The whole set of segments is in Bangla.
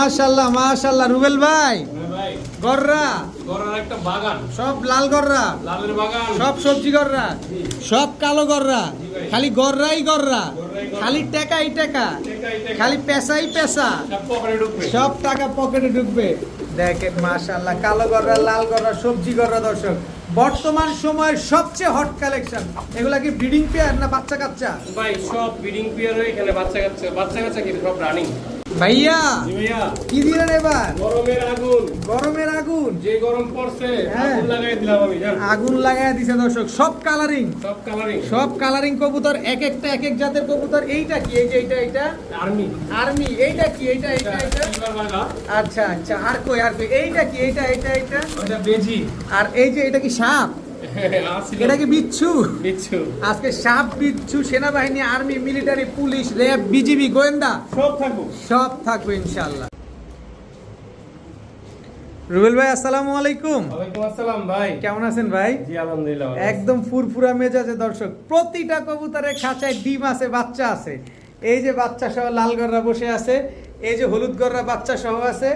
মাশাল্লাহ মাশাল্লাহ রুবেল ভাই। গররা। একটা বাগান। সব লাল গররা। লালের বাগান। সব সবজি গররা। সব কালো গররা। খালি গররাই গররা। খালি টেকাই টেকা। খালি পেশাই পেশা। সব টাকা পকেটে ঢুকবে। দেখেন মাশাল্লাহ কালো গররা লাল গররা সবজি গররা দর্শক। বর্তমান সময়ের সবচেয়ে হট কালেকশন এগুলা কি ব্রিডিং পেয়ার না বাচ্চা কাচ্চা ভাই সব ব্রিডিং পিয়ার এখানে বাচ্চা কাচ্চা বাচ্চা কাচ্চা কি সব রানিং ভাইয়া ভাইয়া। কি দিলেন এবার? গরমের আগুন। গরমের আগুন? যে গরম পড়ছে হ্যাঁ। আগুন লাগাই দিলাম আমি আগুন লাগায় দিছে দর্শক সব কালারিং সব কালারিং সব কালারিং কবুতর এক একটা এক এক জাতের কবুতর। এইটা কি? এই যে এইটা এইটা? আর্মি আর্মি এইটা কি? এইটা এইটা এইটা? আচ্ছা আচ্ছা। আর কই আর কই? এইটা কি? এইটা এইটা এইটা? ওটা বেজি। আর এই যে এটা কি সাপ? এটা কি বিচ্ছু? বিচ্ছু। আজকে সাপ বিচ্ছু সেনাবাহিনী army military police RAB BGB গোয়েন্দা সব থাকব। সব থাকবে রুবেল ভাই আসসালামু আলাইকুম। ওয়ালাইকুম আসসালাম ভাই। কেমন আছেন ভাই? জি আলহামদুলিল্লাহ একদম ফুরফুরা মেজাজে দর্শক। প্রতিটা কবুতরের খাঁচায় ডিম আছে বাচ্চা আছে। এই যে বাচ্চা সহ লাল গররা বসে আছে এই যে হলুদ গররা বাচ্চা সহ আছে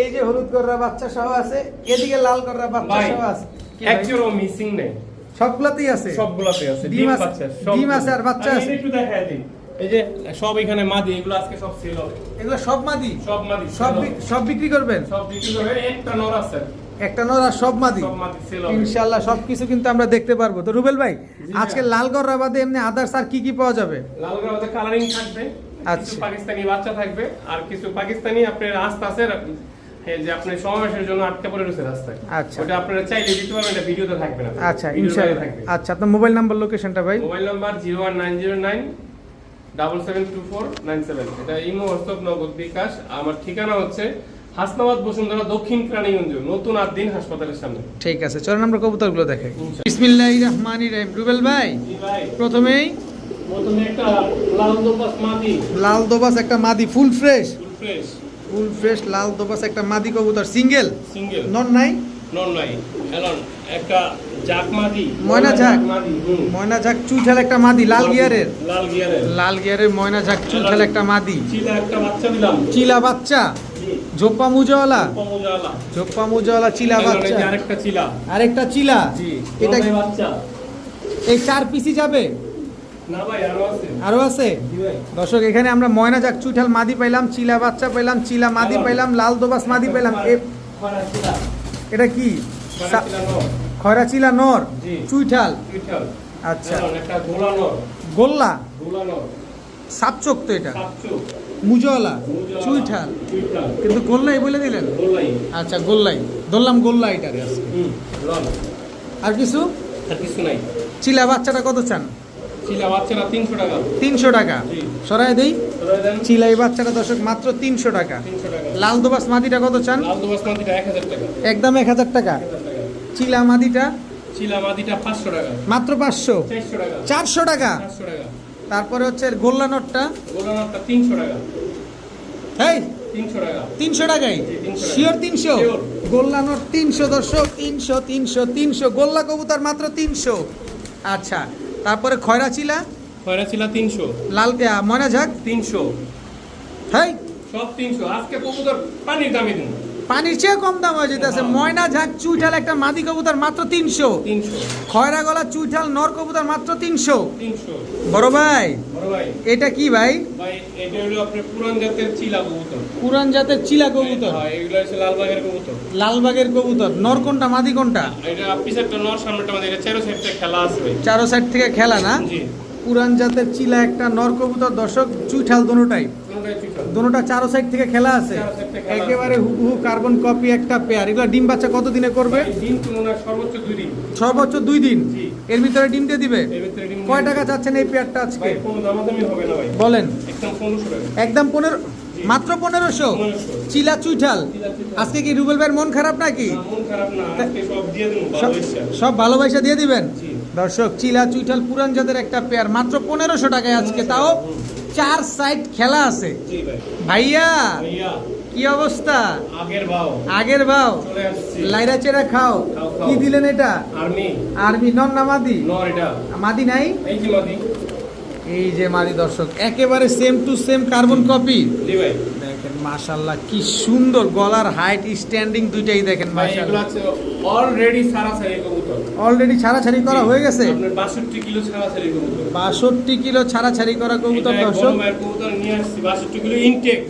এই যে হলুদ গররা বাচ্চা সহ আছে এদিকে লাল গররা বাচ্চা সহ আছে। মিসিং নেই। সবগুলাতেই আছে? সবগুলাতে আছে ডিম আছে- ডিম আছে আর বাচ্চা আছে। একটু দিই। এই যে সব এখানে মাদি এগুলো আজকে সব সেল হবে। এগুলো সব মাদি? সব মাদি সব সব বিক্রি করবেন? সব বিক্রি হবে একটা নর আছে। একটা নর আর সব মাদি? সব মাদি ইনশাল্লাহ সবকিছু কিন্তু আমরা দেখতে পারব। তো রুবেল ভাই আজকে ভাই। লাল গররা বাদে এমনি আদার্স আর কি কি পাওয়া যাবে? লাল গলাতে কালারিং থাকবে। আচ্ছা। কিছু পাকিস্তানি বাচ্চা থাকবে আর কিছু পাকিস্তানি আপনার রাস্তা আছে যে আপনি সমাবেশের জন্য আটকে পড়ে রয়েছে রাস্তায়। আচ্ছা। ওটা আপনারা চাইলে দিতে পারবেন এটা ভিডিওতে থাকবে না। আচ্ছা থাকবে। আচ্ছা আপনার মোবাইল নাম্বার লোকেশনটা ভাই? Mobile number zero one nine zero nine double seven two four nine seven. এটা ইমো হোয়াটসঅ্যাপ নগদ বিকাশ। আমার ঠিকানা হচ্ছে হাসনাবাদ বসুন্ধরা দক্ষিণ প্রাণীগঞ্জ নতুন আদিন হাসপাতালের সামনে। ঠিক আছে চলেন আমরা কবুতরগুলো দেখাই। ইনশাল্লাহ। বিসমিল্লাহির রহমানির রহিম। রুবেল ভাই ভাই। প্রথমেই? প্রথমে একটা লাল দোপাস মাদি। লাল দোবাস একটা মাদি full fresh. Full fresh. Full fresh লাল দোবাস একটা মাদি কবুতর সিঙ্গেল? সিঙ্গেল। নন নাই? নন নাই। এলন একটা জাক মাদি ময়না ঝাঁক। ময়না ঝাক চুইঠাল একটা মাদি লাল গিয়ারের? লাল গিয়ারের। লাল গিয়ারের ময়না ঝাক চুইঠাল একটা মাদি। চিলা একটা বাচ্চা দিলাম। চিলা বাচ্চা? জি। ঝোপ্পা মুজওয়ালা? ঝোপ্পা মুজওয়ালা। চিলা বাচ্চা। আরেকটা চিলা। আরেকটা চিলা? জি। এটা বাচ্চা। এই চার পিসি যাবে? আরও আছে। দর্শক এখানে আমরা ময়না যাক চুইঠাল মাদি পাইলাম চিলা বাচ্চা পাইলাম চিলা মাদি পাইলাম লাল দোবাস মাদি পাইলাম। এটা কি? খয়রা চিলা নর। চুইঠাল? আচ্ছা। গোল্লা? সাপচোক তো এটা। মুজওয়ালা? চুইঠাল? কিন্তু গোল্লাই বলে দিলেন? আচ্ছা গোল্লাই। ধরলাম গোল্লা লন আর কিছু? আর কিছু নাই। চিলা বাচ্চাটা কত চান? তিনশো টাকা। সরাই দেই। চিলাই বাচ্চাটা দর্শক মাত্র তিনশো টাকা। লাল দোবাস মাদিটা কত চান? একদম এক হাজার টাকা। চিলা মাদিটা মাত্র পাঁচশো? চারশো টাকা। তারপরে হচ্ছে গোল্লা নটটা? তিনশো টাকা। এই তিনশো টাকাই জি, 300 টাকা। শিওর তিনশো? গোল্লা নোট তিনশো দর্শক তিনশো তিনশো তিনশো। গোল্লা কবুতর মাত্র তিনশো। আচ্ছা। তারপরে খয়রা চিলা খয়রা চিলা তিনশো। লাল ময়না ঝাক তিনশো। হ্যাঁ সব তিনশো। আজকে কবুতর পানির দামি দিন পানির চেয়ে কম দাম হয়ে যেতেছে। হ্যাঁ। ময়না ঝাক চুইঠাল একটা মাদি কবুতর মাত্র তিনশো। খয়রা গলা চুইঠাল নর কবুতর মাত্র তিনশো। বড় ভাই এটা কি ভাই? পুরান জাতের চিলা কবুতর। পুরান জাতের চিলা কবুতর? হ্যাঁ লালবাগের কবুতর। লালবাগের কবুতর। নর কোনটা মাদি কোনটা? চারো সাইড থেকে খেলা না? পুরান জাতের চিলা একটা নর কবুতর। দর্শক চুইঠাল দোনোটাই। দোনোটা চারো সাইড থেকে খেলা আছে। একেবারে হুবহু কার্বন কপি একটা পেয়ার এগুলো ডিম বাচ্চা কত দিনে করবে? সর্বোচ্চ দুই দিন। সর্বোচ্চ দুই দিন এর ভিতরে ডিম দিয়ে দিবে? কয় টাকা চাচ্ছেন এই পেয়ারটা আজকে? বলেন। একদম পনেরো মাত্র পনেরোশো? চিলা চুইঠাল। আজকে কি রুবেল ভাইয়ের মন খারাপ নাকি? সব ভালোবাসা। দিয়ে দিবেন। দর্শক চিলা চুইঠাল পুরান জাতের একটা পেয়ার মাত্র পনেরোশো টাকায় আজকে তাও চার সাইড খেলা আছে। ভাইয়া কি অবস্থা? আগের ভাও। আগের ভাও। লাইরা চেরা খাও। কি দিলেন এটা? আর্মি। নন না মাদি? মাদি নাই? এই যে মাদি। দর্শক একেবারে same to same carbon copy দেখেন মাশাল্লাহ কি সুন্দর গলার হাইট স্ট্যান্ডিং দুইটাই দেখেন মাশাল্লাহ অলরেডি সারাসারি কবুতর। অলরেডি ছাড়াছাড়ি করা হয়ে গেছে। আপনার 62 কিলো সারাসারি বাষট্টি কিলো ছাড়াছাড়ি করা কবুতর দর্শক। কবুতর নিয়ে আসছি। 62 কিলো ইনটেক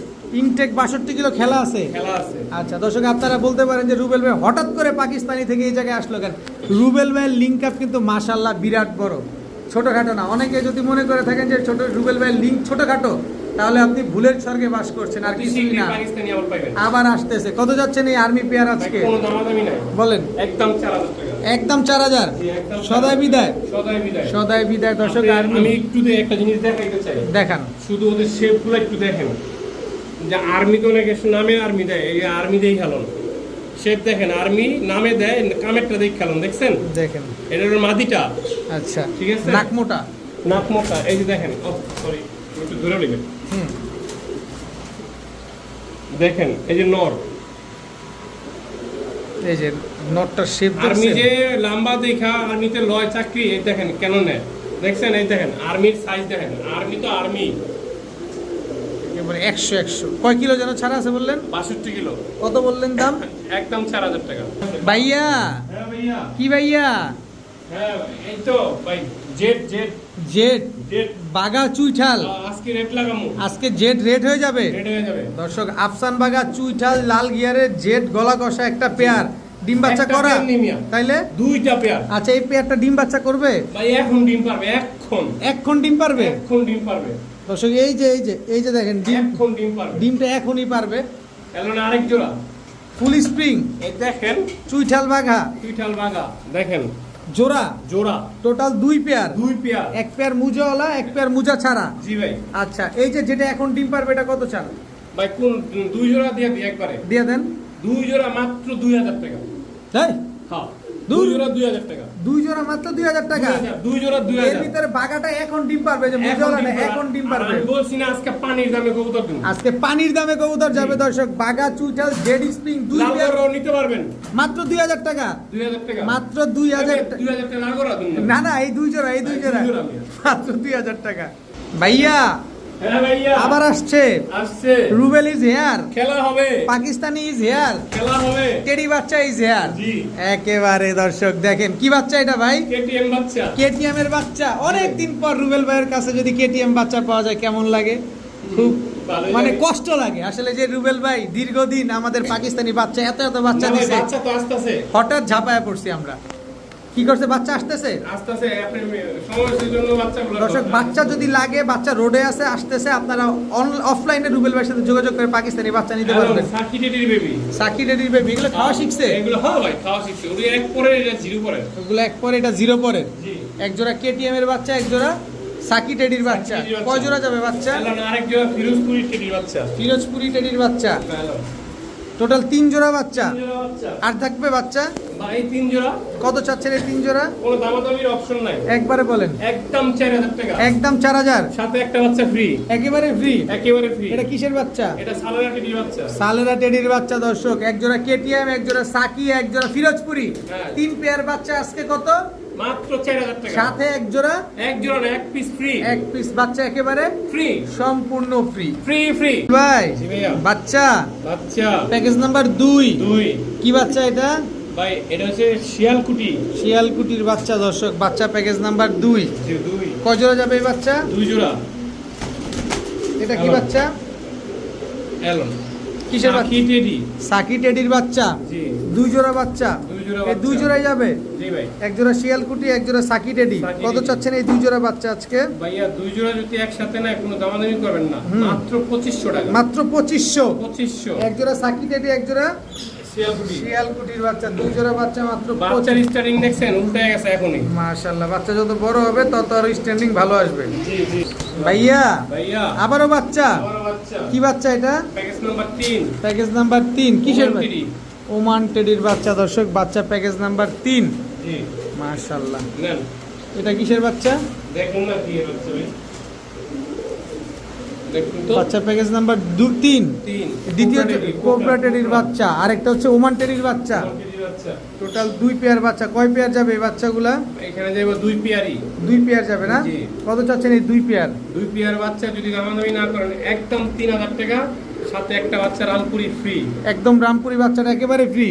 ইনটেক বাষট্টি কিলো খেলা আছে। খেলা আছে। আচ্ছা দর্শক আপনারা বলতে পারেন যে রুবেল ভাই হঠাৎ করে পাকিস্তানি থেকে এই জায়গায় আসলো কেন? রুবেল ভাইয়ের লিঙ্ক আপ কিন্তু মাশাল্লাহ বিরাট বড়। ছোটখাটো না। অনেকে যদি মনে করে থাকেন যে ছোট রুবেল ভাইয়ের লিঙ্ক ছোটখাটো তাহলে আপনি ভুলের স্বর্গে বাস করছেন আর কিছুই কিছুই না। আবার আসতেছে। কত যাচ্ছেন এই আর্মি পেয়ার আজকে? বলেন। একদম একদম চার হাজার? সদাই বিদায়। সদাই বিদায়। দর্শক আর্মি। একটু একটা জিনিস দেখাইতে চাই। দেখান। শুধু ওদের শেপগুলো একটু দেখেন। যে আর্মি তো অনেক নামে আর্মি দেয় এই আর্মি দেই খেলন। শেপ দেখেন আর্মি নামে দেয় কামেরটা দেখ খেলন দেখছেন? দেখেন। এটা হলো মাদিটা। আচ্ছা। ঠিক আছে। নাক মোটা। নাক মোটা। এই যে দেখেন ও সরি একটু ধরে নেবেন। দেখেন এই যে নর। এই যে নটটার শেপ আর্মি যে লম্বা দেখা আর্মিতে লয় চাকরি এই দেখেন কেন নেয়? দেখছেন এই দেখেন আর্মির সাইজ দেখেন আর্মি তো আর্মি। একেবারে একশো একশো। কয় কিলো যেন ছাড়া আছে বললেন? বাষট্টি কিলো। কত বললেন দাম? একদম চার হাজার টাকা। ভাইয়া? হ্যাঁ ভাইয়া। কি ভাইয়া? হ্যাঁ এই তো ভাই। জেট জেড জেট। বাগা চুইঠাল আজকে রেট লাগামু। আজকে জেড রেড হয়ে যাবে? রেট হয়ে যাবে। দর্শক আফসান বাগা চুইঠাল লাল গিয়ারের জেড গলা কষা একটা পেয়ার। ডিম বাচ্চা করা? তাইলে? দুইটা পেয়ার। আচ্ছা এই পেয়ারটা ডিম বাচ্চা করবে? ভাই এখন ডিম পারবে এখন। এক্ষণ ডিম পারবে? এখন ডিম পারবে। দর্শক এই যে এই যে এই যে দেখেন ডিম এখন ডিম পারবে। ডিমটা এখনই পারবে। এলো না আরেক জোড়া। Full spring. এই দেখেন। চুইঠাল বাঘা। টুইটাল বাগা দেখেন। জোড়া? জোড়া। টোটাল দুই পেয়ার দুই পেয়ার এক পেয়ার মুজাওয়ালা এক পেয়ার মুজা ছাড়া? জি ভাই। আচ্ছা এই যে যেটা এখন ডিম পারবে এটা কত চান ভাই কোন দুই জোড়া দিয়ে দিই একবারে? দিয়ে দেন। দুই জোড়া মাত্র দুই হাজার টাকা। তাই? হ্যাঁ। দুই? দুই জোড়া দুই হাজার টাকা। দুই জোড়া মাত্র দুই হাজার টাকা? দুই জোড়া দুই এর ভিতরে বাগাটা এখন ডিম পারবে যে এখন না, এখন ডিম পারবে। আমি বলছি না আজকে পানির দামে কবুতর দিন আজকে পানির দামে কবুতর যাবে দর্শক। বাগা চুইঠাল জেড স্প্রিং দুই পেয়ার নিতে পারবেন। মাত্র টাকা? মাত্র টাকা না না এই দুই জোড়া এই দুই জোড়া। মাত্র দুই হাজার টাকা। ভাইয়া হ্যাঁ ভাইয়া। আবার আসছে। আসছে। Rubel is here. খেলা হবে। Pakistani is here. খেলা হবে। টেডি বাচ্চা ইজ হেয়ার। জি। একেবারে দর্শক দেখেন কি বাচ্চা এটা ভাই? কেটিএম বাচ্চা। কেটিএম এর বাচ্চা। অনেক দিন পর রুবেল ভাইয়ের কাছে যদি কেটিএম বাচ্চা পাওয়া যায় কেমন লাগে? খুব মানে কষ্ট লাগে। আসলে যে রুবেল ভাই দীর্ঘদিন আমাদের পাকিস্তানি বাচ্চা এত এত বাচ্চা আসতেছে। হঠাৎ ঝাপায়া পড়ছি আমরা। কি করছে? বাচ্চা আসতেছে? দর্শক বাচ্চা যদি লাগে বাচ্চা রোডে আছে আসতেছে আপনারা অফলাইনে রুবেল ভাইয়ের সাথে যোগাযোগ করে পাকিস্তানি বাচ্চা নিতে পারবেন। বেবি সাকি ডেডির বেবি এগুলো খাওয়া শিখছে? এগুলো হ্যাঁ ভাই খাওয়া শিখছে। ওগুলো এক পরে এটা জিরো পরে ওগুলো এক পরে এটা জিরো পরে এক জোড়া কেটিএম এর বাচ্চা এক জোড়া সাকি টেডির বাচ্চা। সাকি কয় জোড়া যাবে বাচ্চা? আরেক জোড়া ফিরোজপুরি টেডির বাচ্চা। ফিরোজপুরি টেডির বাচ্চা। টোটাল তিন জোড়া বাচ্চা? আর থাকবে বাচ্চা? তিন জোড়া। কত চাচ্ছেন এই তিন জোড়া? কোনো দামাদামির অপশন নাই। একবারে বলেন। একদম চার হাজার টাকা। একদম চার হাজার? সাথে একটা বাচ্চা ফ্রি একেবারে ফ্রি একেবারে ফ্রি এটা কিসের বাচ্চা? এটা সালারা টেডির বাচ্চা। সালেরা টেডির বাচ্চা দর্শক। এক জোড়া কেটিএম এক জোড়া সাকি এক জোড়া ফিরোজপুরি হ্যাঁ। তিন পেয়ার বাচ্চা আজকে কত? মাত্র টাকা। সাথে এক জোড়া? এক জোড়া এক পিস ফ্রি এক পিস বাচ্চা একেবারে ফ্রি সম্পূর্ণ ফ্রি ফ্রি ফ্রি ভাই বাচ্চা। বাচ্চা। প্যাকেজ নাম্বার দুই। দুই। কি বাচ্চা এটা? ভাই এটা হচ্ছে শিয়ালকুটি। শিয়ালকুটির বাচ্চা দর্শক বাচ্চা প্যাকেজ নাম্বার দুই। জি দুই। কয় জোড়া যাবে এই বাচ্চা? দুই জোড়া। এটা কি বাচ্চা? কিসের বাচ্চা? সাকি টেডির বাচ্চা। দুই জোড়া বাচ্চা। এই দুই জোড়াই যাবে? জি ভাই। এক জোড়া শিয়ালকুটি এক জোড়া সাকি টেডি। কত চাচ্ছেন এই দুই জোড়া বাচ্চা আজকে? ভাইয়া দুই জোড়া যদি একসাথে নেয় কোনো দামাদামি করবেন না। মাত্র পঁচিশশো টাকা। মাত্র পঁচিশশো? পঁচিশশো। এক জোড়া সাকি টেডি এক জোড়া শিয়ালকুটির বাচ্চা দুই জোড়া বাচ্চা মাত্র বাচ্চার স্টার্টিং দেখছেন উল্টে গেছে এখনই। মাশাল্লাহ বাচ্চা যত বড় হবে তত আর স্ট্যান্ডিং ভালো আসবে। জি জি ভাইয়া ভাইয়া। আবারও বাচ্চা? কি বাচ্চা এটা? প্যাকেজ নাম্বার তিন। প্যাকেজ নাম্বার তিন কিসের বাচ্চা? ওমান টেডির বাচ্চা দর্শক বাচ্চা প্যাকেজ নাম্বার তিন। জি। মাশাল্লাহ এটা কিসের বাচ্চা? দেখুন না কি বাচ্চা প্যাকেজ নাম্বার দু তিন। দ্বিতীয় কোবরা টেডির বাচ্চা। আরেকটা হচ্ছে ওমান টেডির বাচ্চা। টোটাল দুই পেয়ার বাচ্চা। কয় পেয়ার যাবে এই বাচ্চাগুলা? এখানে দুই পেয়ারই দুই পেয়ার যাবে না? কত চাচ্ছেন এই দুই পেয়ার দুই পেয়ার বাচ্চা যদি দামাদামি না করেন একদম তিন হাজার টাকা। সাথে একটা বাচ্চা রামপুরি ফ্রি একদম রামপুরি বাচ্চাটা একেবারে ফ্রি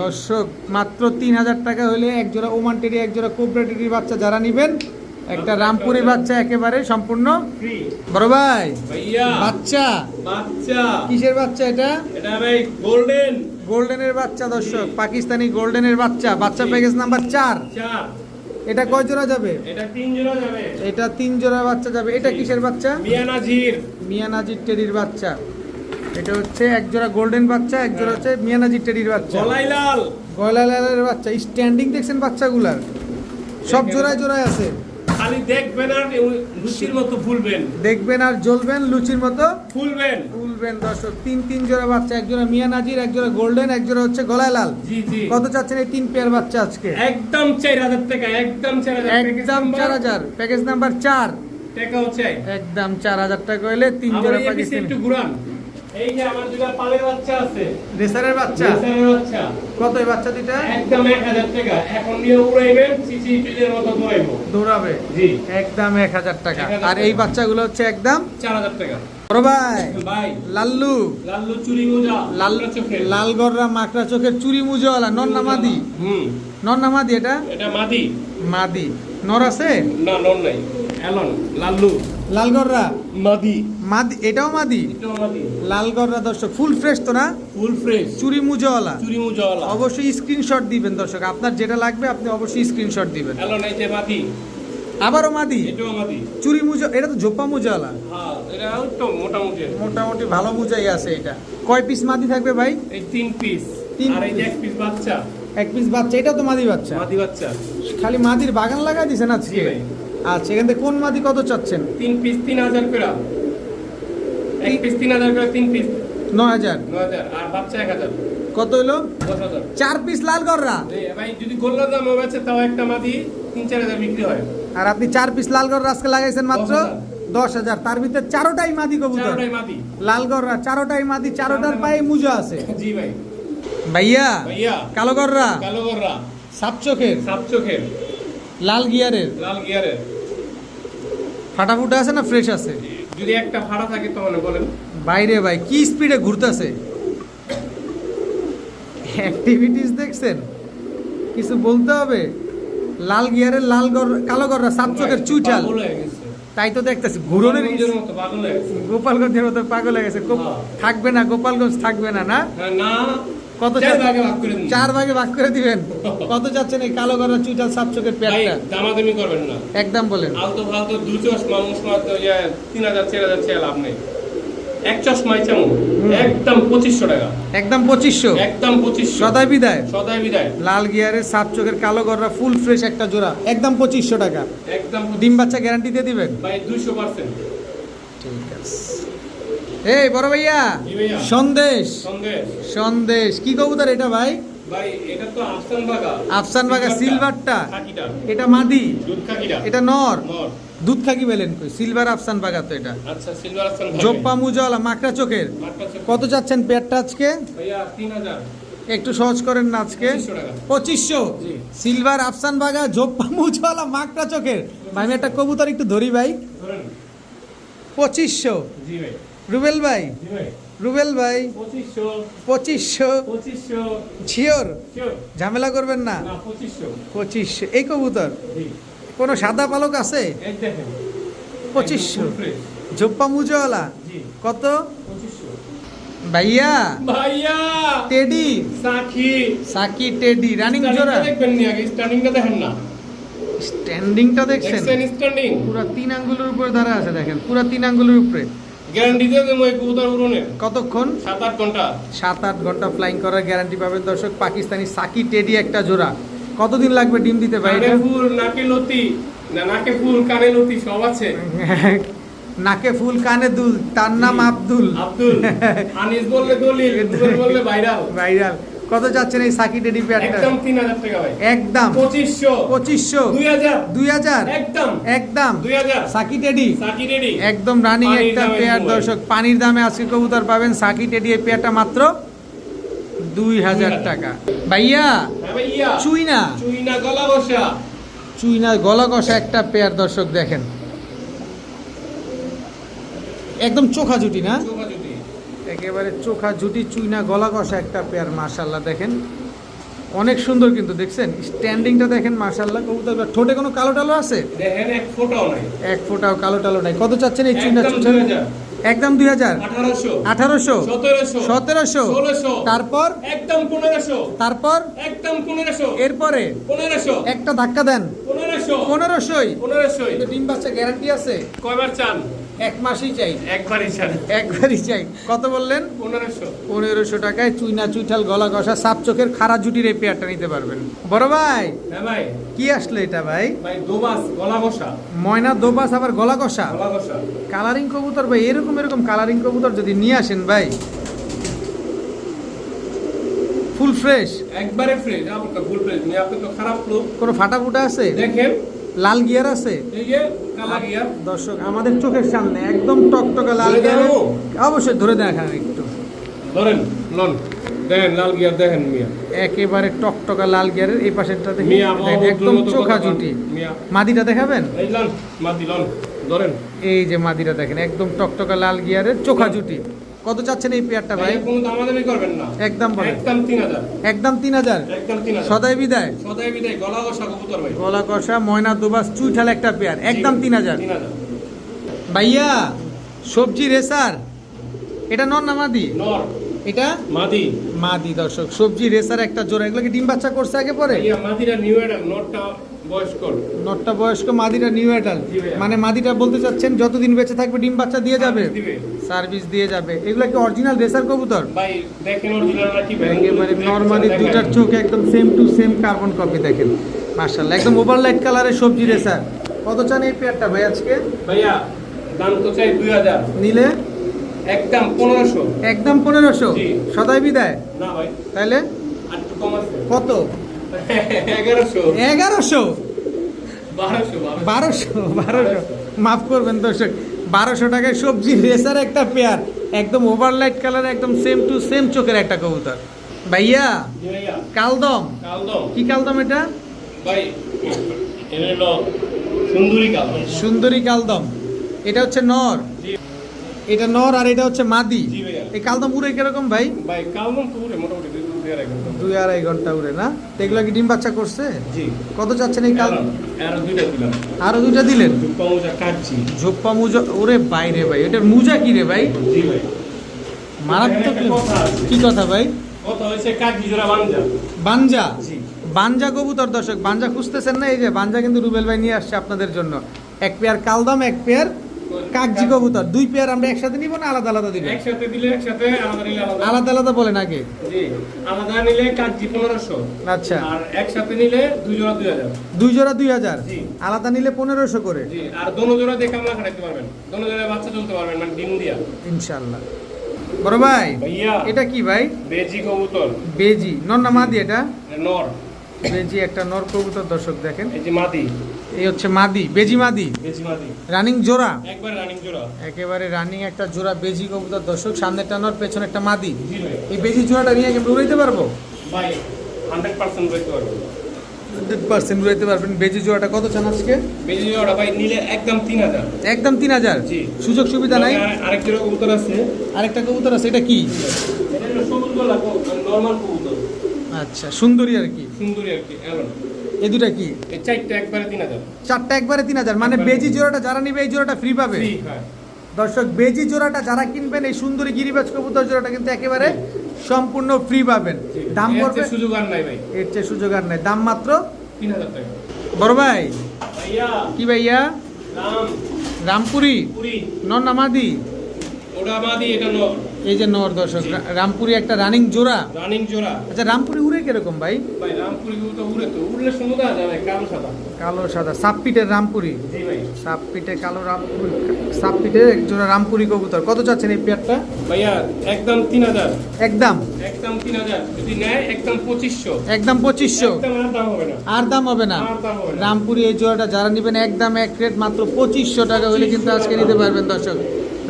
দর্শক মাত্র তিন হাজার টাকা হলে এক জোড়া ওমান টেডি এক জোড়া কোবরা টেডির বাচ্চা যারা নিবেন একটা রামপুরি বাচ্চা একেবারে সম্পূর্ণ বড় ভাই বাচ্চা। বাচ্চা। কিসের বাচ্চা এটা? এটা ভাই গোল্ডেন গোল্ডেনের বাচ্চা দর্শক পাকিস্তানি গোল্ডেনের বাচ্চা। বাচ্চা প্যাকেজ নাম্বার চার। এটা কয় জোড়া যাবে? এটা তিন জোড়া যাবে। এটা তিন জোড়া বাচ্চা যাবে। এটা কিসের বাচ্চা? মিয়ানাজির মিয়ানাজির টেডির বাচ্চা। এটা হচ্ছে এক জোড়া গোল্ডেন বাচ্চা এক জোড়া হচ্ছে মিয়ানাজির টেডির বাচ্চা। গলাই লাল গয়লালালের বাচ্চা স্ট্যান্ডিং দেখছেন বাচ্চাগুলার? সব জোড়ায় জোড়ায় আছে। খালি দেখবেন আর লুচির মতো ফুলবেন। দেখবেন আর জ্বলবেন লুচির মতো। ফুলবেন। ফুলবেন দর্শক তিন তিন জোড়া বাচ্চা এক জোড়া মিয়ানাজির এক জোড়া গোল্ডেন এক জোড়া হচ্ছে গলায় লাল জি জি। কত চাচ্ছেন এই তিন পেয়ার বাচ্চা আজকে? একদম চার হাজার টাকা একদম চার হাজার একদম চার হাজার। প্যাকেজ নাম্বার চার। টাকা হচ্ছে একদম চার হাজার টাকা হইলে তিন জোড়া পিছে একটু ঘুরান। এই যে আমার দুটা পালের বাচ্চা আছে। রেসারের বাচ্চা? রেসারের বাচ্চা। কত এই বাচ্চা দুইটা? একদম এক হাজার টাকা। এখন নিয়ে উড়াইবেন চিচি পিলের মতো দৌড়াইবো দৌড়াবে? জি। একদম এক হাজার টাকা। আর এই বাচ্চাগুলো হচ্ছে একদম? চার হাজার টাকা। লাল্লু। লালগড়রা মাকড়া চোখের। চুরি মুজোওয়ালা নর না মাদি। হুম। নর না মাদি এটা? মাদি। মাদি। নর আছে? না নন নাই। এলন লাল্লু। লালগড়রা? মাদি। মাদি এটাও মাদি? এটাও মাদি। লালগড়রা দর্শক ফুল ফ্রেশ তো না? Full fresh. চুরি মুজোওয়ালা। চুরি মোজাওয়ালা। অবশ্যই স্ক্রিনশট দিবেন দর্শক আপনার যেটা লাগবে আপনি অবশ্যই স্ক্রিনশট দিবেন। এলন এই যে মাদি। আবারও মাদি? এটাও মাদি। চুরি মুজো এটা তো জোপা মুজোওয়ালা। হ্যাঁ এটা তো মোটামুটি। মোটামুটি ভালো মুজাই আছে এটা। কয় পিস মাদি থাকবে ভাই? এই তিন পিস তিন আর এই যে এক পিস বাচ্চা। এক পিস বাচ্চা এটা তো মাদি বাচ্চা। মাদি বাচ্চা। খালি মাদির বাগান লাগাই দিছেন আজকে? ভাই। আচ্ছা এখান থেকে কোন মাদি কত চাচ্ছেন? তিন পিস তিন হাজার করে এক পিস তিন হাজার করে তিন পিস ন হাজার। নয় হাজার আর বাচ্চা এক হাজার। কত হইল? চার পিস লাল গররা? ভাই যদি গোল্লা দাম আছে তাও একটা মাদি তিন চার হাজার বিক্রি হয়। আর আপনি চার পিস লাল গররা আজকে লাগাইছেন মাত্র দশ হাজার। তার ভিতরে চারোটাই মাদি কবুতর। লাল গররা চারোটাই মাদি চারোটার পায়ে মুজো আছে। জি ভাই। ভাইয়া ভাইয়া। কালো গররা? কালো গররা। সাপ চোখের? সাপ চোখের। লাল গিয়ারের? লাল গিয়ারের। ফাটাফুটা আছে না ফ্রেশ আছে? যদি একটা ভাড়া থাকে তো মানে বলেন। বাইরে ভাই কি স্পিডে ঘুরতেছে? অ্যাক্টিভিটিস দেখছেন? কিছু বলতে হবে? লাল গিয়ারের লাল গর কালো গররা সাপ চোখের গেছে। তাই তো দেখতেছি ঘুরনের গোপালগঞ্জের মতো পাগল হয়ে গেছে। গোপালগঞ্জের মতো পাগল হয়ে। থাকবে না গোপালগঞ্জ থাকবে না না? হ্যাঁ, না। কত চার ভাগে ভাগ করে। চার ভাগে ভাগ করে দিবেন। কত চাচ্ছেন এই কালো গররা চুইঠাল সাপ চোখের পেটটা দামাদামি করবেন না। একদম বলেন। আলতো ফালতো দু চশমা মুসমা তো ইয়ে তিন হাজার চার হাজার চেয়ে লাভ নেই। এক চশমাই চামু একদম পঁচিশশো টাকা। একদম পঁচিশশো। একদম পঁচিশশো। সদাই বিদায়। সদাই বিদায়। লাল গিয়ারের সাপ চোখের কালো গররা ফুল ফ্রেশ একটা জোড়া। একদম পঁচিশশো টাকা। একদম ডিম বাচ্চা গ্যারান্টি দিয়ে দিবেন? ভাই দুইশো পার্সেন্ট ঠিক আছে। এই বড় ভাইয়া। সন্দেশ। সন্দেশ। কি কবুতর এটা ভাই? আফসান বাগা। সিলভারটা। এটা মাদি। এটা নর। দুধ খাকি বেলেন কই? সিলভার আফসান বাগা তো এটা। আচ্ছা। জোপ্পা মুজওয়ালা মাকড়া চোখের। কত চাচ্ছেন পেয়ারটা আজকে? একটু সহজ করেন না আজকে। পঁচিশশো সিলভার আফসান বাগা জোপ্পা মুজওয়ালা মাকড়া চোখের। ভাই আমি একটা কবুতর একটু ধরি ভাই। পঁচিশশো। জি ভাই। রুবেল ভাই? রুবেল ভাই? পঁচিশশো। ছিওর ঝামেলা করবেন না? পঁচিশশো। এই কবুতর? কোনো সাদা পালক আছে? পঁচিশশো। জোপ্পা মুজওয়ালা কত? ভাইয়া? ভাইয়া! টেডি? সাকি। সাকি টেডি। রানিং জোড়া? দেখবেন নি আগে স্ট্যান্ডিংটা দেখেন না। স্ট্যান্ডিংটা দেখছেন? স্ট্যান্ডিং পুরো তিন আঙ্গুলের উপরে দাঁড়া আছে দেখেন। পুরো তিন আঙ্গুলের উপরে। গ্যারান্টি দিয়ে দেবো এই কবুতর উড়নের। কতক্ষণ? সাত আট ঘণ্টা। সাত আট ঘণ্টা ফ্লাইং করার গ্যারান্টি পাবেন। দর্শক পাকিস্তানি সাকি টেডি একটা জোড়া। কতদিন লাগবে ডিম দিতে ভাই ফুল নাকে লতি। না নাকে ফুল কানে লতি সব আছে। নাকে ফুল কানে দুল। তার নাম আব্দুল। আব্দুল। আনিস বললে দলিল বললে ভাইরাল। ভাইরাল। কত যাচ্ছেন এই সাকি টেডি পেয়ারটা একদম তিন হাজার টাকা ভাই। একদম। পঁচিশশো। পঁচিশশো। দুই হাজার। দুই হাজার। একদম। একদম। দুই হাজার। সাকি টেডি সাকি রেডি। একদম রানিং একটা পেয়ার দর্শক পানির দামে আজকে কবুতর পাবেন সাকি টেডি এই পেয়ারটা মাত্র দুই হাজার। টাকা। ভাইয়া হ্যাঁ ভাইয়া। চুই না চুই না গলা বসা। চুই না গলা কষা একটা পেয়ার দর্শক দেখেন। একদম চোখা জুটি না? একেবারে চোখা জুটি চুইনা গলা কষা একটা পেয়ার মাশাল্লাহ দেখেন। অনেক সুন্দর কিন্তু দেখছেন? স্ট্যান্ডিংটা দেখেন মার্শাল্লাহ কবুতর ঠোঁটে কোনো কালো টালো আছে? দেখেন এক ফোটাও নাই। এক ফোঁটাও কালো টালো নাই। কত চাচ্ছেন এই চুইনা একদম চুইনা? একদম দুই হাজার? আঠারোশো। সতেরোশো। তারপর? একদম পনেরোশো। তারপর? একদম পনেরোশো। এরপরে? পনেরোশো। একটা ধাক্কা দেন। পনেরোশো। পনেরোশোই? পনেরোশোই। ডিম বাচ্চা গ্যারান্টি আছে? কয়বার চান? এক মাসই চাই। একবারই চান একবারই চাই। কত বললেন? পনেরোশো। পনেরোশো টাকায় চুইনা চুইঠাল গলা কষা সাপ চোখের খারা জুটির এই পেয়ারটা নিতে পারবেন। বড় ভাই হ্যাঁ ভাই। কি আসলো এটা ভাই? ভাই দোবাস গলা বসা ময়না দোবাস আবার গলা কষা গলা বসা কালারিং কবুতর ভাই এরকম এরকম কালারিং কবুতর যদি নিয়ে আসেন ভাই। Full fresh? একবারে ফ্রেশ আপনার ফুল ফ্রেশ নিয়ে আপনি তো খারাপ লোক। কোনো ফাটা ফুটা আছে? দেখেন লাল গিয়ার আছে? দর্শক আমাদের চোখের সামনে একদম টকটকে লাল গিয়ার। অবশ্যই ধরে দেখান একটু। ধরেন লন দেখেন লাল দেখেন মিয়া। একেবারে টকটকা লাল গিয়ারের এই পাশেরটা দেখেন, একদম চোখা জুটি মাদিটা দেখাবেন? এই মাদি লন ধরেন। এই যে মাদিটা দেখেন একদম টকটকা লাল গিয়ারের চোখা জুটি কত চাচ্ছেন এই পেয়ারটা ভাই? ভাই কোনো দামাদামি করবেন না। একদম বলেন। একদম তিন হাজার। একদম তিন হাজার? একদম তিন হাজার। সদাই বিদায়। সদাই বিদায় গলা বসা কবুতর ভাই। গলা কষা ময়না দুবাস চুইঠাল একটা পেয়ার একদম তিন হাজার। তিন হাজার। ভাইয়া সবজি রেসার এটা নন না মাদি? নর। এটা? মাদি। মাদি দর্শক সবজি রেসার একটা জোড়া। এগুলো কি ডিম বাচ্চা করছে আগে পরে? ইয়া মাদিরা নিউ এডাল নরটা নটটা বয়স্ক মাদিটা নিউ অ্যাডাল মানে মাদিটা বলতে চাচ্ছেন যতদিন বেঁচে থাকবে ডিম বাচ্চা দিয়ে যাবে? সার্ভিস দিয়ে যাবে। এগুলো কি অরিজিনাল রেসার কবুতর? একেবারে নর্মালি দুটার চোখ একদম same to same carbon copy দেখেন। মার্শাল্লাহ একদম ওভার লাইট কালারের সবজি রেসার। কত চান এই পেয়ারটা ভাই আজকে? ভাইয়া দাম তো চাই দুই হাজার। নিলে? একদম পনেরোশো। একদম পনেরোশো। সদাই বিদায়? না ভাই। আছে। কত? এগারোশো। এগারোশো? বারোশো বারোশো। মাফ করবেন দর্শক বারোশো টাকায় সবজি রেসার একটা পেয়ার একদম ওভারলাইট কালার একদম সেম টু সেম চোখের একটা কবুতর। ভাইয়া কালদম। কি কালদম এটা? সুন্দরী কালদম। এটা হচ্ছে নর। এটা নর আর এটা হচ্ছে মাদি। এই কালদম উড়ে কীরকম ভাই? ভাই কাল তো উড়ে মোটামুটি দুই আড়াই ঘণ্টা উড়ে না? তো এগুলো কি ডিম বাচ্চা করছে? জি। কত চাচ্ছেন এই কাল? আর দুইটা দিলেন? ঝোপ্পা মুজা ওরে বাইরে ভাই এটার মুজা কি রে ভাই? জি ভাই। মারাত্মক কি কথা ভাই? বানজা জি। বানজা কবুতর দর্শক বানজা খুঁজতেছেন না? এই যে বানজা কিন্তু রুবেল ভাই নিয়ে আসছে আপনাদের জন্য। এক পেয়ার কালদম এক পেয়ার কাকজি কবুতর দুই পেয়ার আমরা একসাথে নিব না আলাদা আলাদা দিবেন একসাথে দিলে একসাথে আলাদা নিলে আলাদা। আলাদা আলাদা বলেন আগে জি আলাদা নিলে কাকজি পনেরোশো। আচ্ছা। আর একসাথে নিলে দুই জোড়া দুই হাজার। দুই জোড়া দুই হাজার? জি। আলাদা নিলে পনেরোশো করে? জি আর দোনো জোড়া দিয়ে কামলা খাটাইতে পারবেন। দোনো জোড়ায় বাচ্চা চলতে পারবেন মানে ডিম দিয়া। ইনশাল্লাহ বড় ভাই ভাইয়া। এটা কি ভাই? বেজি কবুতর। বেজি। নর না মাদি এটা? নর। বেজি একটা নর কবুতর দর্শক দেখেন। এই যে মাদি। এই হচ্ছে মাদি বেজি মাদি। বেজি মাদি। রানিং জোড়া। একবার রানিং জোড়া। একেবারে রানিং একটা জোড়া বেজি কবুতর দর্শক সামনেরটা নর পেছনে একটা মাদি। এই বেজি জোড়াটা নিয়ে কি উড়াইতে পারব? ভাই হান্ড্রেড পার্সেন্ট বলতে পারব। হান্ড্রেড পার্সেন্ট উড়াইতে পারবেন। বেজি জোড়াটা কত চান আজকে? বেজি জোড়া ভাই নিলে একদম তিন হাজার। একদম তিন হাজার? সুযোগ সুবিধা নাই? আর- আরেক জোড়া কবুতর আছে। আরেকটা কবুতর আছে এটা কি? এটা সবুজ নর্মাল কবুতর। আচ্ছা সুন্দরী আর কি? সুন্দরী আর কি এই দুটা কি? চারটা একবারে তিন হাজার। চারটা একবারে তিন হাজার মানে বেজি জোড়াটা যারা নিবে এই জোড়াটা ফ্রি পাবে। হ্যাঁ। দর্শক বেজি জোড়াটা যারা কিনবেন এই সুন্দরী গিরিবাজ কবুতর জোড়াটা কিন্তু একেবারে সম্পূর্ণ ফ্রি পাবেন। দাম পড়বে সুযোগ আর নাই ভাই। এর চেয়ে সুযোগ আর নাই। দাম মাত্র তিন হাজার টাকা। বড় ভাই। কি ভাইয়া? রামপুরি। পুরি। নর নামাদি ওটা মাদি এটা নর। এই যে নর দর্শক রামপুরি একটা রানিং জোড়া। রানিং জোড়া। আচ্ছা রামপুরি উড়ে কীরকম ভাই? ভাই রামপুরি তো উড়ে তো উড়লে সুন্দর জানে কালো সাদা। কালো সাদা সাপপিটের রামপুরি। জি ভাই। সাপপিটে কালো রামপুরি সাপপিটে এক জোড়া রামপুরি কবুতর। কত চাচ্ছেন এই পেয়ারটা ভাইয়া একদম তিন হাজার। একদম। একদম তিন হাজার। যদি নেয় একদম পঁচিশশো। একদম পঁচিশশো। একদম আর দাম হবে না। আর দাম হবে না। আর দাম হবে না। রামপুরি এই জোড়াটা যারা নেবেন একদম এক রেট মাত্র পঁচিশশো টাকা হলে কিন্তু আজকে নিতে পারবেন দর্শক।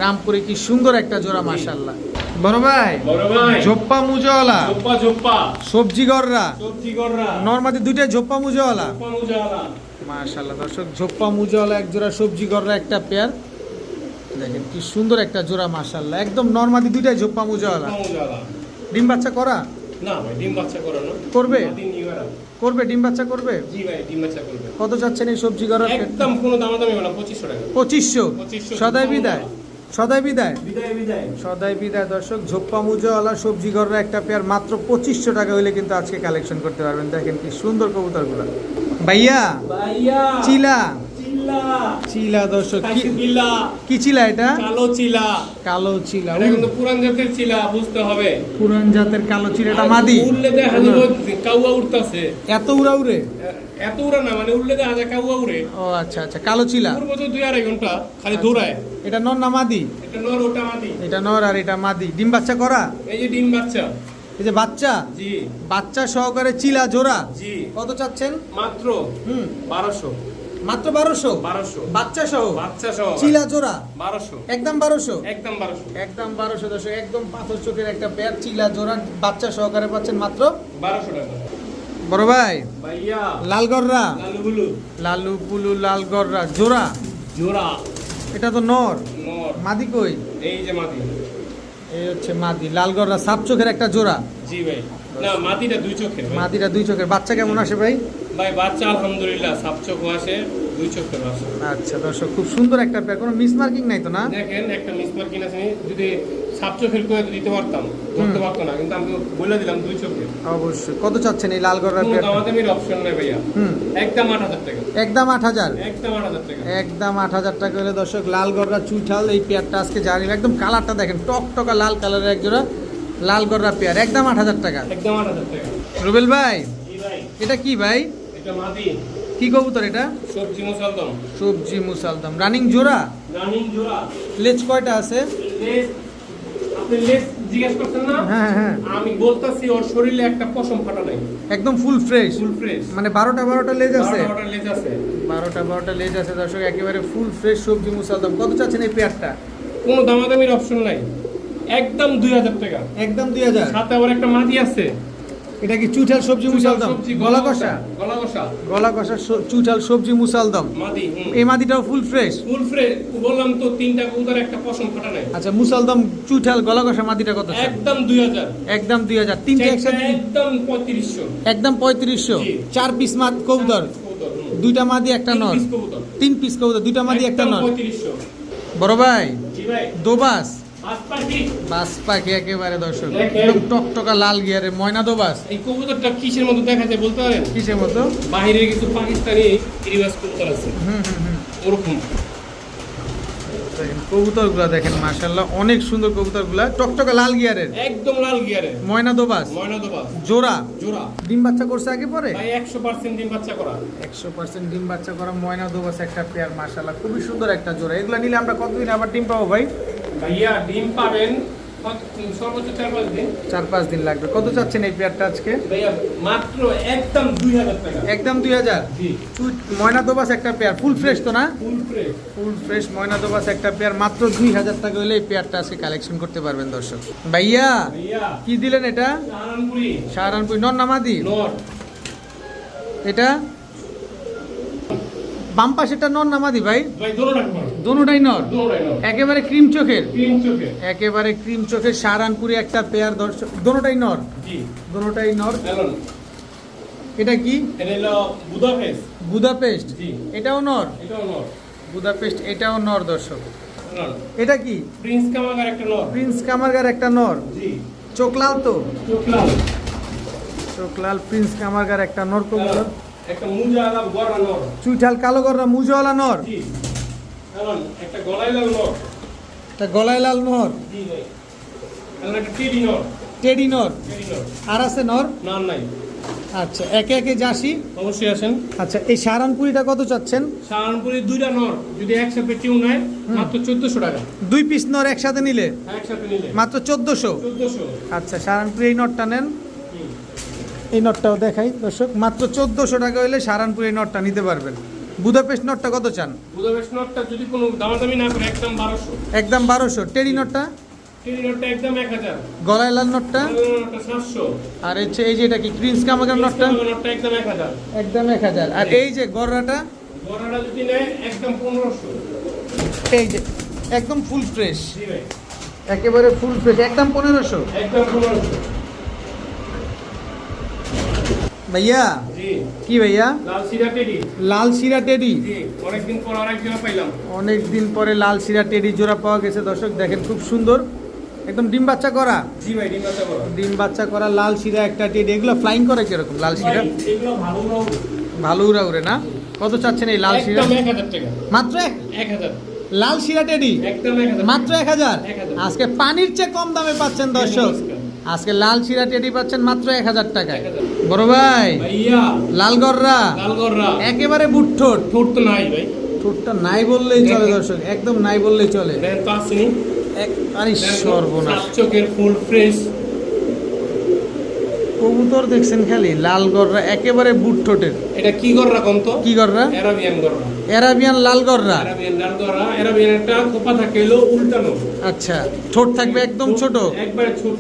রামপুরি কি সুন্দর একটা জোড়া মাশাল্লাহ বড় ভাই বড় ভাই। ঝোপ্পা মুজওয়ালা। সবজি গররা। সবজি গররা। নর্মাদি দুইটাই ঝোপ্পা মুজওয়ালা। মাশাল্লাহ দর্শক ঝোপ্পা মুজওয়ালা এক জোড়া সবজি গররা একটা পেয়ার। দেখেন কি সুন্দর একটা জোড়া মাশাল্লাহ একদম নর্মালি দুইটাই ঝোপ্পা মুজাওয়ালা। ডিম বাচ্চা করা? না ভাই ডিম বাচ্চা করে না। করবে? করবে ডিম বাচ্চা করবে? জি ভাই ডিম বাচ্চা করবে। কত চাচ্ছেন এই সবজি করার একদম কোনো দামাদামি হবে না পঁচিশশো টাকা। 2500 সদাই বিদায়। সদাই বিদায়। সদাই বিদায় দর্শক। ঝোপ্পা মুজোওয়ালা সবজি ঘরের একটা পেয়ার মাত্র পঁচিশশো টাকা হলে কিন্তু আজকে কালেকশন করতে পারবেন। দেখেন কি সুন্দর কবুতরগুলো। ভাইয়া ভাইয়া চিলা। চিলা। দর্শক কি কি চিলা এটা? কালো চিলা। কালো চিলা। এটা কিন্তু পুরান জাতের চিলা বুঝতে হবে। পুরান জাতের কালো চিলা এটা মাদি। উড়লে দেখা যাবে কাউয়া উড়তাছে। এত উড়া উড়ে এত উড়া না মানে উড়লে দেখা যায় কাউয়া উড়ে। ও আচ্ছা আচ্ছা কালো চিলা। পূর্ব তো দুই আড়াই ঘণ্টা খালি দৌড়ায় এটা নর না মাদি? এটা নর ওটা মাদি। এটা নর আর এটা মাদি। ডিম বাচ্চা করা? এই যে ডিম বাচ্চা। এই যে বাচ্চা? জি। বাচ্চা সহকারে চিলা জোড়া? জি। কত চাচ্ছেন? মাত্র হুম। বারোশো। মাত্র বারোশো? বারোশো। বাচ্চা সহ? বাচ্চা সহ। চিলা জোড়া? বারোশো। একদম বারোশো? একদম বারোশো। একদম বারোশো দশক একদম পাথর চোখের একটা পেয়ার চিলা জোড়া বাচ্চা সহকারে পাচ্ছেন মাত্র বারোশো টাকা। বড় ভাই? ভাইয়া। লালগররা লালু পুলু লালগররা জোড়া? জোড়া। এটা তো নর। মাদি কই? এই যে মাদি। এই হচ্ছে মাদি। লালগররা সাপ চোখের একটা জোড়া। জি ভাই। না মাদিটা দুই চোখের মাদিটা দুই চোখের। বাচ্চা কেমন আসে ভাই? ভাই বাচ্চা আলহামদুলিল্লাহ সাপ চোখ আসে দুই চোখের আসে। আচ্ছা দর্শক খুব সুন্দর একটা পেয়ার কোনো মিস মার্কিং নাই তো না? দেখেন একটা মিসমার কিনা যদি সাপ চোখের করে দিতে পারতাম ধরতে পারতো না কিন্তু আমি বলে দিলাম দুই চোখের অবশ্যই। কত চাচ্ছেন এই অপশন নেই ভাইয়া একদম আট হাজার টাকা। একদম আট হাজার? একদম আট হাজার টাকা। একদম আট হাজার টাকা হলে দর্শক চুইঠাল এই পেয়ারটা আজকে জানি একদম কালারটা দেখেন টক টকা লাল কালারের এক জোড়া লালগররা পেয়ার একদম আট হাজার টাকা। একদম আট হাজার টাকা। রুবেল ভাই এটা কি ভাই? এটা মাদি। কি কবুতর এটা? সবজি মুসালদম। সবজি মুসালদম। রানিং জোড়া? রানিং জোড়া। লেজ কয়টা আছে? আপনি লেস জিজ্ঞেস করছেন না? হ্যাঁ হ্যাঁ আমি বলতাছি ওর শরীরে একটা পশম ফাটা নাই। একদম ফুল ফ্রেশ ফুল ফ্রেশ মানে বারোটা বারোটা লেজ আছে। বারোটা লেজ আছে। বারোটা বারোটা লেজ আছে দর্শক একেবারে ফুল ফ্রেশ সবজি মুসালদম কত চাচ্ছেন এই পেয়ারটা? কোনো দামাদামির অপশন নাই। একদম দুই হাজার টাকা। একদম দুই হাজার। সাথে আবার একটা মাদি আছে। এটা কি চুইঠাল সবজি মুসালদম গলা কষা? গলা কষা। গলা কষা চুইঠাল সবজি মুসালদম মাদি এই মাদিটাও ফুল ফ্রেশ? Full fresh. বললাম তো তিনটা কবুতর একটা পশম ফাটা নাই। আচ্ছা মুসালদম চুইঠাল গলা কষা মাদিটা কত একদম দুই হাজার। একদম দুই হাজার। তিনটে একসাথে? একদম পঁয়ত্রিশশো। একদম পঁয়ত্রিশশো? জি। চার পিস মাদ কবুতর? দুইটা মাদি একটা নর? তিন পিস কবুতর দুইটা মাদি একটা নর? বড় ভাই জি ভাই। দোবাস। বাস পাখি একেবারে দর্শক। টকটকা লাল গিয়ারে ময়না দোবাস এই কবুতরটা কিসের মতো দেখা যায় বলতে পারেন? কিসের মতো? কিছু পাকিস্তানি কবুতর আছে। হুম হুম হুম। ওরকম। দেখেন কবুতরগুলা দেখেন মাশাল্লাহ অনেক সুন্দর কবুতরগুলা। টকটকা লাল গিয়ারের। একদম লাল গিয়ারে ময়না দোবাস ময়না দোবাস জোড়া। জোড়া। ডিম বাচ্চা করছে আগে পরে? ভাই একশো পার্সেন্ট ডিম বাচ্চা করা। একশো পার্সেন্ট ডিম বাচ্চা করা ময়না দোবাস একটা পেয়ার মাশাল্লাহ খুবই সুন্দর একটা জোড়া। এগুলা নিলে আমরা কতদিন আবার ডিম পাবো ভাই? ভাইয়া ডিম পাবেন সর্বোচ্চ চার পাঁচ দিন। চার পাঁচ দিন লাগবে। কত চাচ্ছেন এই পেয়ারটা আজকে? মাত্র একদম দুই হাজার টাকা। একদম দুই হাজার? জি। ময়না দোবাস একটা পেয়ার ফুল ফ্রেশ তো না? Full fresh. ফুল ফ্রেশ ময়না দোবাস একটা পেয়ার মাত্র দুই হাজার টাকা হলে এই পেয়ারটা আজকে কালেকশন করতে পারবেন দর্শক। ভাইয়া ভাইয়া। কি দিলেন এটা? সাহারানপুরি। সাহারানপুর নর নামাদি নর। এটা? বাম পাশেটা নর নামাদি ভাই? ভাই দোনোটাই নর। একেবারে ক্রিম চোখের? একেবারে ক্রিম চোখের সাহারানপুরি একটা পেয়ার দর্শক দোনোটাই নর? দোনোটাই নর? এটা কি? বুদাপেস্ট। এটাও নর? বুদাপেস্ট এটাও নর দর্শক। এটা কি? প্রিন্স কামাগার একটা নর। প্রিন্স কামারগার একটা নর? জি। চোখ লাল তো? চোখ লাল। প্রিন্স কামারগার একটা নর কবুতর। একটা গড়া নর। চুইঠাল কালো মুজওয়ালা নর। জি। এলন একটা গলায় লাল নর। তা গলায় লাল নর। জি ভাই। এলন একটা টেডি নর। টেডি নর। আর আছে নর? না নাই। আচ্ছা একে একে যাসি অবশ্যই আসেন। আচ্ছা এই সাহারানপুরিটা কত চাচ্ছেন? সাহারানপুরের দুইটা নর। যদি একসাথে টিউ নেয় মাত্র চোদ্দশো টাকা। দুই পিস নর একসাথে নিলে? একসাথে নিলে। মাত্র চোদ্দোশো? চোদ্দশো। আচ্ছা সাহারানপুরি এই নটটা নেন। এই নটটাও দেখাই। দর্শক মাত্র চোদ্দোশো টাকা হলে সারানপুর এই নটটা নিতে পারবেন। বুদাপেস্ট নটটা কত চান? বুদাপেস্ট নটটা যদি কোনো দামাদামি না করে একদম বারোশো। একদম বারোশো। টেডি নটটা? নটটা একদম এক হাজার। গলায় লাল নটটা? নটটা সাতশো। আর হচ্ছে এই যে এটা কি প্রিন্স কামাগার নটটা? নটটা একদম এক হাজার। একদম এক হাজার। আর এই যে গররাটা? বড়টা যদি নেয় একদম পনেরোশো। এই যে একদম ফুল ফ্রেশ। একেবারে ফুল ফ্রেশ। একদম পনেরোশো। একদম পনেরোশো। ভাইয়া কি ভাইয়া লাল শিরা টেডি অনেক দিন পরে লাল শিরা টেডি জোড়া পাওয়া গেছে দর্শক দেখেন খুব সুন্দর। একদম ডিম বাচ্চা করা? ডিম বাচ্চা করা। লাল শিরা একটা টেডি। এগুলো ফ্লাইং করে কীরকম লাল শিরা ভালো উড়া উড়ে। না? কত চাচ্ছেন এই লাল শিরা মাত্র এক? হাজার। লাল শিরা টেডি? মাত্র এক হাজার? আজকে পানির চেয়ে কম দামে পাচ্ছেন দর্শক। আজকে লাল শিরা টেডি পাচ্ছেন মাত্র এক হাজার টাকায়। বড় ভাই লাল গররা। লালগড়রা একেবারে বুটঠোট ঠোঁট। তো নাই ভাই। ঠোঁটটা নাই বললেই চলে দর্শক একদম নাই বললেই চলে। আরে সর্বনাশ। চোখের ফুল ফ্রেশ। কবুতর দেখছেন খালি লাল গররা একেবারে বুট ঠোঁটের। এটা কি গর রাখুন তো? কি গররা? অ্যারাবিয়ান গররা। অ্যারাবিয়ান লাল গররা। অ্যারাবিয়ান লাল গররা অ্যারাবিয়ান একটা খোপা থাকে উল্টানো। আচ্ছা ঠোঁট থাকবে একদম ছোট। একবারে ছোট।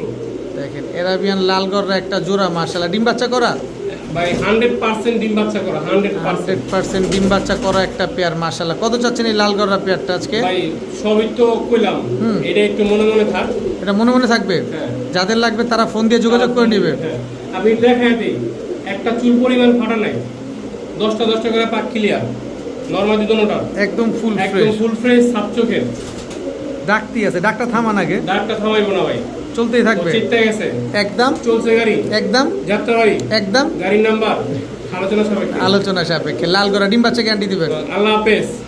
দেখেন অ্যারাবিয়ান লাল গররা একটা জোড়া মার্শাল্লাহ ডিম বাচ্চা করা? ভাই ডিম বাচ্চা করা ডিম বাচ্চা একটা পেয়ার কত চাচ্ছেন এই লাল গররা পেয়ারটা আজকে? ভাই সবই তো কইলাম। এটা একটু মনে মনে থাক। এটা মনে মনে থাকবে? হ্যাঁ। যাদের লাগবে তারা ফোন দিয়ে যোগাযোগ করে নেবে। হ্যাঁ। দিই একটা চুল পরিমাণ ফাটা নাই। করে পাক ক্লিয়ার নর্মালি দোনোটা একদম ফুল একদম ফ্রেশ ফুল ফ্রেশ সাত চোখের। ডাকতি আছে? ডাকটা থামান আগে। ডাকটা থামাইবো না ভাই। চলতেই থাকবে। একদম। চলছে গাড়ি। একদম। যাত্রা গাড়ি। একদম। গাড়ির নাম্বার। আলোচনা সাপেক্ষে। আলোচনা সাপেক্ষে। লাল গড়া ডিম বাচ্চা গ্যারান্টি দিবেন। আল্লাহ হাফেজ।